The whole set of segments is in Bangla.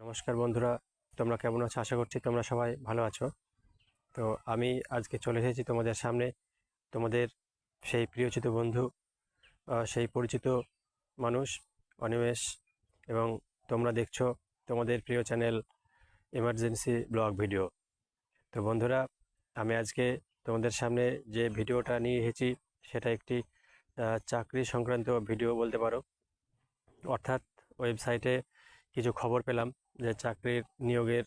নমস্কার বন্ধুরা, তোমরা কেমন আছো? আশা করছি তোমরা সবাই ভালো আছো। তো আমি আজকে চলে এসেছি তোমাদের সামনে। তোমাদের সেই প্রিয়চিত বন্ধু সেই পরিচিত মানুষ, অনিমেষ, এবং তোমরা দেখছ তোমাদের প্রিয় চ্যানেল এমার্জেন্সি ব্লগ ভিডিও। তো বন্ধুরা, আমি আজকে তোমাদের সামনে যে ভিডিওটা নিয়ে এসেছি, সেটা একটি চাকরি সংক্রান্ত ভিডিও বলতে পারো। অর্থাৎ ওয়েবসাইটে কিছু খবর পেলাম। যে চাকরির নিয়োগের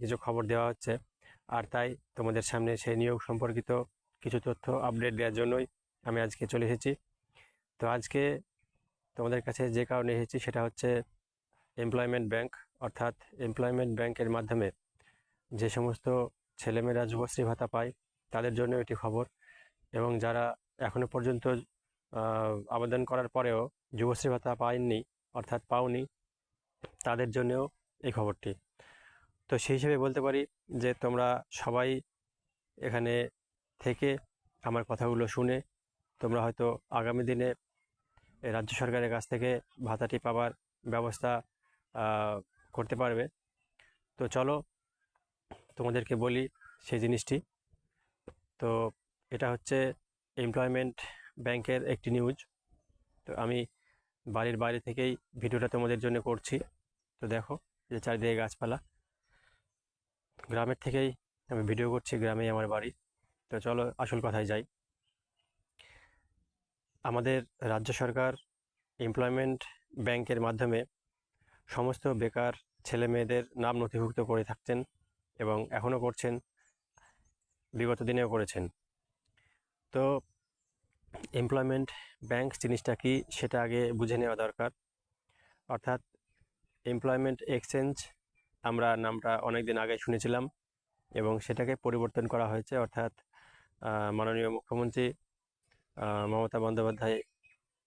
কিছু খবর দেওয়া হচ্ছে। আর তাই তোমাদের সামনে সেই নিয়োগ সম্পর্কিত কিছু তথ্য আপডেট দেওয়ার জন্যই আমি আজকে চলে এসেছি। তো আজকে তোমাদের কাছে যে কারণে এসেছি সেটা হচ্ছে এমপ্লয়মেন্ট ব্যাংক অর্থাৎ এমপ্লয়মেন্ট ব্যাংকের মাধ্যমে যে সমস্ত ছেলেমেয়েরা যুবশ্রী ভাতা পায় তাদের জন্য এটি খবর। এবং যারা এখনও পর্যন্ত আবেদন করার পরেও যুবশ্রী ভাতা পায়নি, অর্থাৎ পাওনি, তাদের জন্যও এই খবরটি। তো সেই হিসেবে বলতে পারি যে তোমরা সবাই এখানে থেকে আমার কথাগুলো শুনে তোমরা হয়তো আগামী দিনে রাজ্য সরকারের কাছ থেকে ভাতাটি পাওয়ার ব্যবস্থা করতে পারবে। তো চলো তোমাদেরকে বলি সেই জিনিসটি। তো এটা হচ্ছে এমপ্লয়মেন্ট ব্যাংকের একটি নিউজ তো আমি বাড়ির বাইরে থেকেই ভিডিওটা তোমাদের জন্য করছি। তো দেখো যে চারিদিকে গাছপালা। গ্রামের থেকেই আমি ভিডিও করছি, গ্রামেই আমার বাড়ি। তো চলো আসল কথায় যাই। আমাদের রাজ্য সরকার এমপ্লয়মেন্ট ব্যাংকের মাধ্যমে সমস্ত বেকার ছেলে মেয়েদের নাম নথিভুক্ত করে থাকছেন এবং এখনও করছেন, বিগত দিনেও করেছেন। তো এমপ্লয়মেন্ট ব্যাংক জিনিসটা কি সেটা আগে বুঝে নেওয়া দরকার। অর্থাৎ এমপ্লয়মেন্ট এক্সচেঞ্জ আমরা নামটা অনেক দিন আগে শুনেছিলাম এবং সেটাকে পরিবর্তন করা হয়েছে, অর্থাৎ মাননীয় মুখ্যমন্ত্রী মমতা বন্দ্যোপাধ্যায়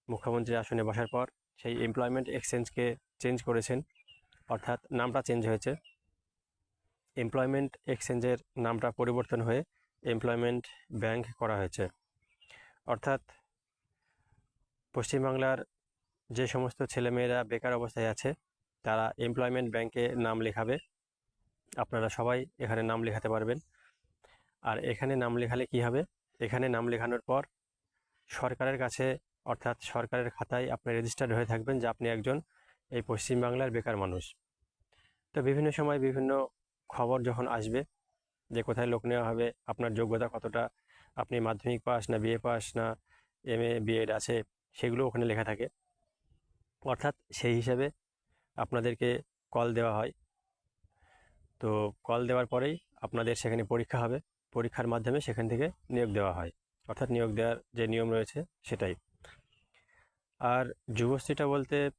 মুখ্যমন্ত্রী আসনে বসার পর সেই এমপ্লয়মেন্ট এক্সচেঞ্জকে চেঞ্জ করেছেন, অর্থাৎ নামটা চেঞ্জ হয়েছে। এমপ্লয়মেন্ট এক্সচেঞ্জের নামটা পরিবর্তন হয়ে এমপ্লয়মেন্ট ব্যাংক করা হয়েছে। অর্থাৎ, পশ্চিমবাংলার যে সমস্ত ছেলেমেয়েরা বেকার অবস্থায় আছে তারা এমপ্লয়মেন্ট ব্যাংকে নাম লেখাবে। আপনারা সবাই এখানে নাম লেখাতে পারবেন। আর এখানে নাম লেখালে কি হবে? এখানে নাম লেখানোর পর সরকারের কাছে, অর্থাৎ সরকারের খাতায় আপনি রেজিস্টার্ড হয়ে থাকবেন যে আপনি একজন এই পশ্চিমবাংলার বেকার মানুষ। তো বিভিন্ন সময় বিভিন্ন খবর যখন আসবে যে কোথায় লোক নেওয়া হবে, আপনার যোগ্যতা কতটা, আপনি মাধ্যমিক পাস না বিএ পাস না এম এ বিএড আছে, সেগুলো ওখানে লেখা থাকে। অর্থাৎ সেই হিসাবে আপনাদেরকে কল দেওয়া হয়। তো কল দেওয়ার পরেই আপনাদের সেখানে পরীক্ষা হবে। পরীক্ষার মাধ্যমে সেখান থেকে নিয়োগ দেওয়া হয়। অর্থাৎ নিয়োগ দেওয়ার যে নিয়ম রয়েছে সেটাই। আর যুবশ্রীটা বলতে,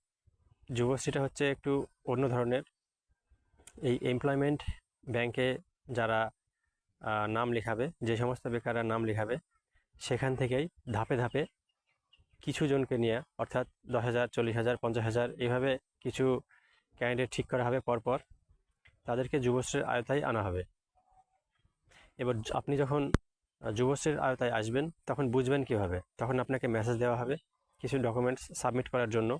যুবশ্রীটা হচ্ছে একটু অন্য ধরনের। এই এমপ্লয়মেন্ট ব্যাংকে যারা নাম লেখাবে, যে সমস্ত বেকাররা নাম লেখাবে, সেখান থেকেই ধাপে ধাপে কিছু জনকে নিয়ে, অর্থাৎ দশ হাজার, চল্লিশ হাজার, পঞ্চাশ হাজার এইভাবে কিছু ক্যান্ডিডেট ঠিক করা হবে পরপর, তাদেরকে যুবশ্রীর আয়তায় আনা হবে। এবার আপনি যখন যুবশ্রীর আয়তায় আসবেন, তখন বুঝবেন কীভাবে? তখন আপনাকে মেসেজ দেওয়া হবে কিছু ডকুমেন্টস সাবমিট করার জন্য।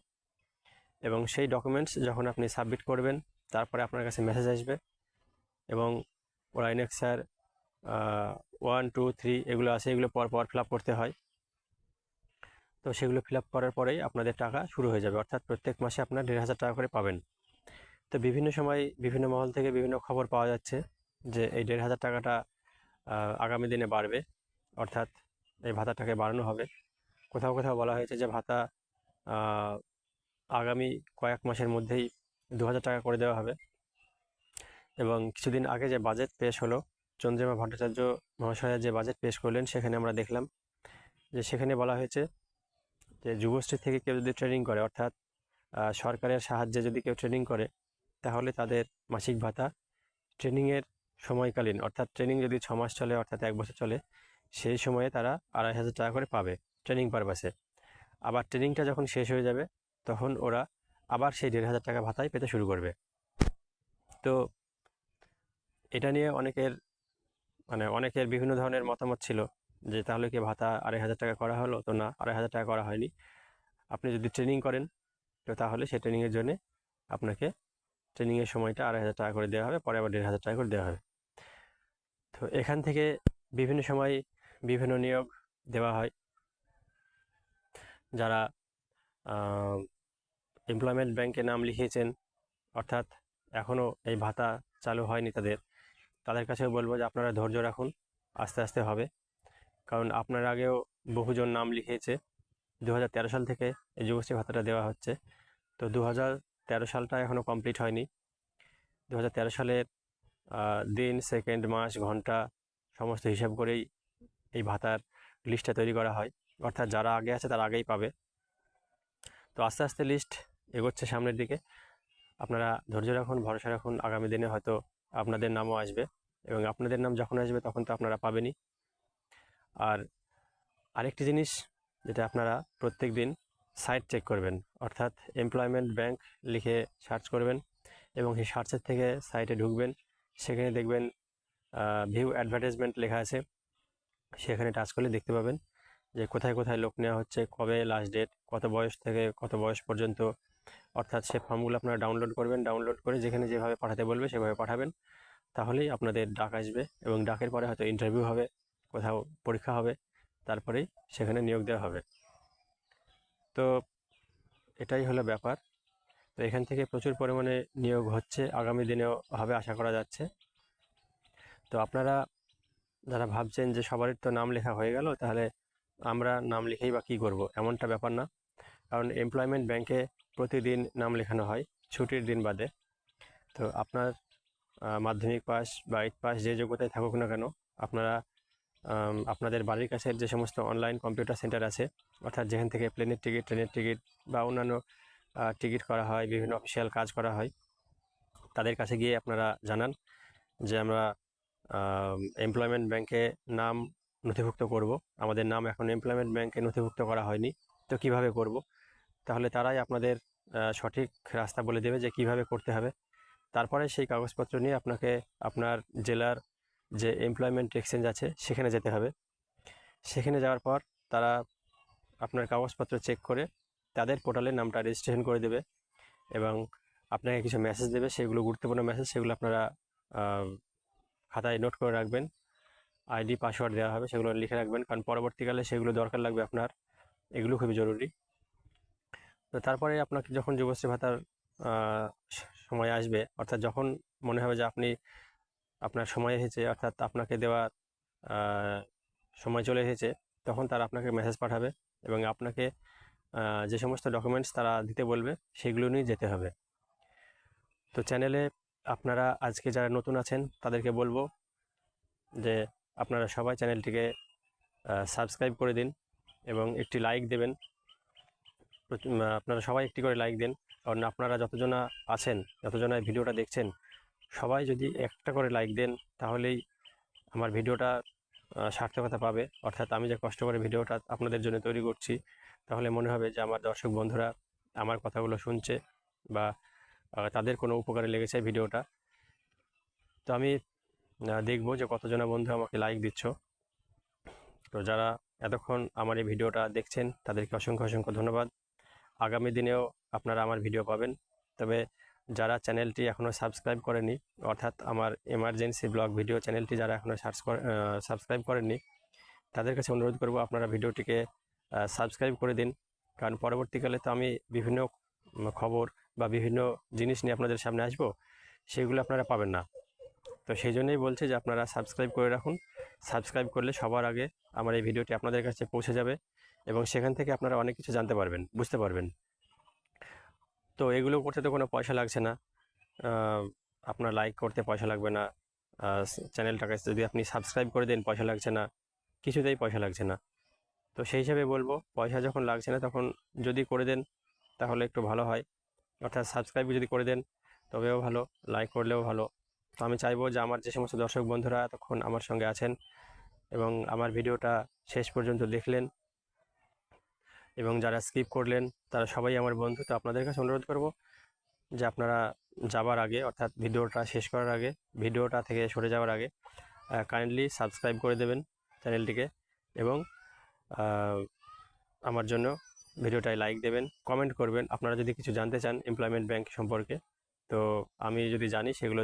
এবং সেই ডকুমেন্টস যখন আপনি সাবমিট করবেন, তারপরে আপনার কাছে মেসেজ আসবে। এবং ওরা ইনেক্সার ওয়ান টু থ্রি এগুলো আছে, এগুলো পর পর ফিল করতে হয়। তো সেগুলো ফিল করার পরেই আপনাদের টাকা শুরু হয়ে যাবে। অর্থাৎ প্রত্যেক মাসে আপনার দেড় হাজার টাকা করে পাবেন। তো বিভিন্ন সময় বিভিন্ন মহল থেকে বিভিন্ন খবর পাওয়া যাচ্ছে যে এই দেড় হাজার টাকাটা আগামী দিনে বাড়বে। অর্থাৎ এই ভাতাটাকে বাড়ানো হবে। কোথাও কোথাও বলা হয়েছে যে ভাতা আগামী কয়েক মাসের মধ্যেই দু হাজার টাকা করে দেওয়া হবে। এবং কিছুদিন আগে যে বাজেট পেশ হলো, চন্দ্রিমা ভট্টাচার্য মহাশয়া যে বাজেট পেশ করলেন, সেখানে আমরা দেখলাম যে সেখানে বলা হয়েছে যে যুবশ্রী থেকে কেউ যদি ট্রেনিং করে, অর্থাৎ সরকারের সাহায্যে যদি কেউ ট্রেনিং করে, তাহলে তাদের মাসিক ভাতা ট্রেনিংয়ের সময়কালীন, অর্থাৎ ট্রেনিং যদি ছ মাস চলে, অর্থাৎ এক বছর চলে, সেই সময়ে তারা আড়াই হাজার টাকা করে পাবে ট্রেনিং পারপাসে আবার ট্রেনিংটা যখন শেষ হয়ে যাবে, তখন ওরা আবার সেই দেড় হাজার টাকা ভাতায় পেতে শুরু করবে। তো, এটা নিয়ে অনেকের মানে অনেকের বিভিন্ন ধরনের মতামত ছিল। যে তাহলে কি ভাতা আড়াই হাজার টাকা করা হলো? তো না, আড়াই হাজার টাকা করা হয়নি। আপনি যদি ট্রেনিং করেন, তো তাহলে সেই ট্রেনিংয়ের জন্যে আপনাকে ট্রেনিংয়ের সময়টা আড়াই হাজার টাকা করে দেওয়া হবে, পরে আবার দেড় হাজার টাকা করে দেওয়া হবে। তো এখান থেকে বিভিন্ন সময় বিভিন্ন নিয়োগ দেওয়া হয়। যারা এমপ্লয়মেন্ট ব্যাংকে নাম লিখিয়েছেন, অর্থাৎ এখনও এই ভাতা চালু হয়নি তাদের তাদের কাছেও বলব যে আপনারা ধৈর্য রাখুন, আস্তে আস্তে হবে। কারণ আপনার আগেও বহুজন নাম লিখিয়েছে। দু হাজার তেরো সাল থেকে এই যুবশ্রী ভাতাটা দেওয়া হচ্ছে। তো দু সালটা এখনও কমপ্লিট হয়নি। দু হাজার তেরো সালের দিন, সেকেন্ড, মাস, ঘণ্টা সমস্ত হিসাব করেই এই ভাতার লিস্টটা তৈরি করা হয়। অর্থাৎ যারা আগে আছে তারা আগেই পাবে। তো আস্তে আস্তে লিস্ট এগোচ্ছে সামনের দিকে। আপনারা ধৈর্য রাখুন, ভরসা রাখুন। আগামী দিনে হয়তো আপনাদের নামও আসবে এবং আপনাদের নাম যখন আসবে তখন তো আপনারা পাবেনই। আর আরেকটি জিনিস যেটা আপনারা প্রত্যেক দিন সাইট চেক করবেন, অর্থাৎ এমপ্লয়মেন্ট ব্যাংক লিখে সার্চ করবেন এবং সেই সার্চের থেকে সাইটে ঢুকবেন। সেখানে দেখবেন ভিউ অ্যাডভার্টাইজমেন্ট লেখা আছে। সেখানে টাচ করলে দেখতে পাবেন যে কোথায় কোথায় লোক নেওয়া হচ্ছে, কবে লাস্ট ডেট কত বয়স থেকে কত বয়স পর্যন্ত। অর্থাৎ সে ফর্মগুলো আপনারা ডাউনলোড করবেন ডাউনলোড করে যেখানে যেভাবে পাঠাতে বলবে সেভাবে পাঠাবেন। তাহলেই আপনাদের ডাক আসবে এবং ডাকের পরে হয়তো ইন্টারভিউ হবে। কোথাও পরীক্ষা হবে তারপরেই সেখানে নিয়োগ দেওয়া হবে। তো এটাই হলো ব্যাপার। তো এখান থেকে প্রচুর পরিমাণে নিয়োগ হচ্ছে, আগামী দিনেও হবে আশা করা যাচ্ছে। তো আপনারা যারা ভাবছেন যে সবারই তো নাম লেখা হয়ে গেল, তাহলে আমরা নাম লিখেই বা কী করব? এমনটা ব্যাপার না। কারণ এমপ্লয়মেন্ট ব্যাংকে প্রতিদিন নাম লেখানো হয়, ছুটির দিন বাদে। তো আপনার মাধ্যমিক পাস বা এইট পাস যে যোগ্যতায় থাকুক না কেন, আপনারা আপনাদের বাড়ির কাছে যে সমস্ত অনলাইন কম্পিউটার সেন্টার আছে, অর্থাৎ যেখান থেকে প্লেনের টিকিট ট্রেনের টিকিট বা অন্যান্য টিকিট করা হয়, বিভিন্ন অফিসিয়াল কাজ করা হয়, তাদের কাছে গিয়ে আপনারা জানান যে আমরা এমপ্লয়মেন্ট ব্যাংকে নাম নথিভুক্ত করব। আমাদের নাম এখন এমপ্লয়মেন্ট ব্যাংকে নথিভুক্ত করা হয়নি। তো কীভাবে করব? তাহলে তারাই আপনাদের সঠিক রাস্তা বলে দেবে যে কীভাবে করতে হবে। তারপরে সেই কাগজপত্র নিয়ে আপনাকে আপনার জেলার যে এমপ্লয়মেন্ট এক্সচেঞ্জ আছে, সেখানে যেতে হবে। সেখানে যাওয়ার পর তারা আপনার কাগজপত্র চেক করে, তাদের পোর্টালে নামটা রেজিস্ট্রেশন করে দেবে এবং আপনাকে কিছু মেসেজ দেবে। সেগুলো গুরুত্বপূর্ণ মেসেজ সেগুলো আপনারা খাতায় নোট করে রাখবেন। আইডি পাসওয়ার্ড দেওয়া হবে, সেগুলো লিখে রাখবেন। কারণ পরবর্তীকালে সেগুলো দরকার লাগবে আপনার। এগুলো খুবই জরুরি। তো তারপরে আপনাকে যখন যুবশ্রী ভাতার সময় আসবে, অর্থাৎ যখন মনে হবে যে আপনি আপনার সময় এসেছে, অর্থাৎ আপনাকে দেওয়ার সময় চলে এসেছে, তখন তারা আপনাকে মেসেজ পাঠাবে এবং আপনাকে যে সমস্ত ডকুমেন্টস তারা দিতে বলবে, সেগুলো নিয়ে যেতে হবে। তো চ্যানেলে আপনারা আজকে যারা নতুন আছেন, তাদেরকে বলব যে আপনারা সবাই চ্যানেলটিকে সাবস্ক্রাইব করে দিন এবং একটি লাইক দেবেন। আপনারা সবাই একটি করে লাইক দিন। কারণ আপনারা যতজনা আছেন, যতজনা ভিডিওটা দেখছেন সবাই যদি একটা করে লাইক দেন, তাহলেই আমার ভিডিওটা সার্থকতা পাবে। অর্থাৎ আমি যে কষ্ট করে ভিডিওটা আপনাদের জন্য তৈরি করছি, তাহলে মনে হবে যে আমার দর্শক বন্ধুরা আমার কথাগুলো শুনছে বা তাদের কোনো উপকারে লেগেছে ভিডিওটা। তো আমি দেখব যে কতজনা বন্ধু আমাকে লাইক দিচ্ছ। তো যারা এতক্ষণ আমার এই ভিডিওটা দেখছেন, তাদেরকে অসংখ্য অসংখ্য ধন্যবাদ। আগামী দিনেও আপনারা আমার ভিডিও পাবেন। তবে যারা চ্যানেলটি এখনও সাবস্ক্রাইব করেনি, অর্থাৎ আমার এমার্জেন্সি ব্লগ ভিডিও চ্যানেলটি যারা এখনও সার্চ করে সাবস্ক্রাইব করেননি, তাদের কাছে অনুরোধ করব আপনারা ভিডিওটিকে সাবস্ক্রাইব করে দিন। কারণ পরবর্তীকালে তো আমি বিভিন্ন খবর বা বিভিন্ন জিনিস নিয়ে আপনাদের সামনে আসব, সেগুলো আপনারা পাবেন না। তো সেই জন্যই বলছি যে আপনারা সাবস্ক্রাইব করে রাখুন। সাবস্ক্রাইব করলে সবার আগে আমার এই ভিডিওটি আপনাদের কাছে পৌঁছে যাবে এবং সেখান থেকে আপনারা অনেক কিছু জানতে পারবেন, বুঝতে পারবেন। তো এগুলো করতে তো কোনো পয়সা লাগছে না। আপনার লাইক করতে পয়সা লাগবে না। চ্যানেলটাকে যদি আপনি সাবস্ক্রাইব করে দেন, পয়সা লাগছে না। কিছুতেই পয়সা লাগছে না। তো সেই হিসাবে বলব, পয়সা যখন লাগছে না তখন যদি করে দেন, তাহলে একটু ভালো হয়। অর্থাৎ সাবস্ক্রাইব যদি করে দেন, তবেও ভালো লাইক করলেও ভালো। তো আমি চাইব যে আমার যে সমস্ত দর্শক বন্ধুরা তখন আমার সঙ্গে আছেন এবং আমার ভিডিওটা শেষ পর্যন্ত দেখলেন এবং যারা স্কিপ করলেন, তারা সবাই আমার বন্ধু। তো আপনাদের কাছে অনুরোধ করব যে আপনারা যাবার আগে, অর্থাৎ ভিডিওটা শেষ করার আগে, ভিডিওটা থেকে সরে যাওয়ার আগে কাইন্ডলি সাবস্ক্রাইব করে দেবেন চ্যানেলটিকে এবং আমার জন্য ভিডিওটায় লাইক দেবেন কমেন্ট করবেন। আপনারা যদি কিছু জানতে চান এমপ্লয়মেন্ট ব্যাংক সম্পর্কে, তো আমি যদি জানি সেগুলো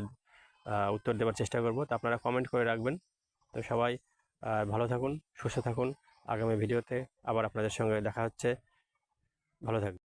উত্তর দেওয়ার চেষ্টা করব। তো আপনারা কমেন্ট করে রাখবেন। তো সবাই ভালো থাকুন, সুস্থ থাকুন। আগামী ভিডিওতে আবার আপনাদের সঙ্গে দেখা হচ্ছে। ভালো থাকবেন।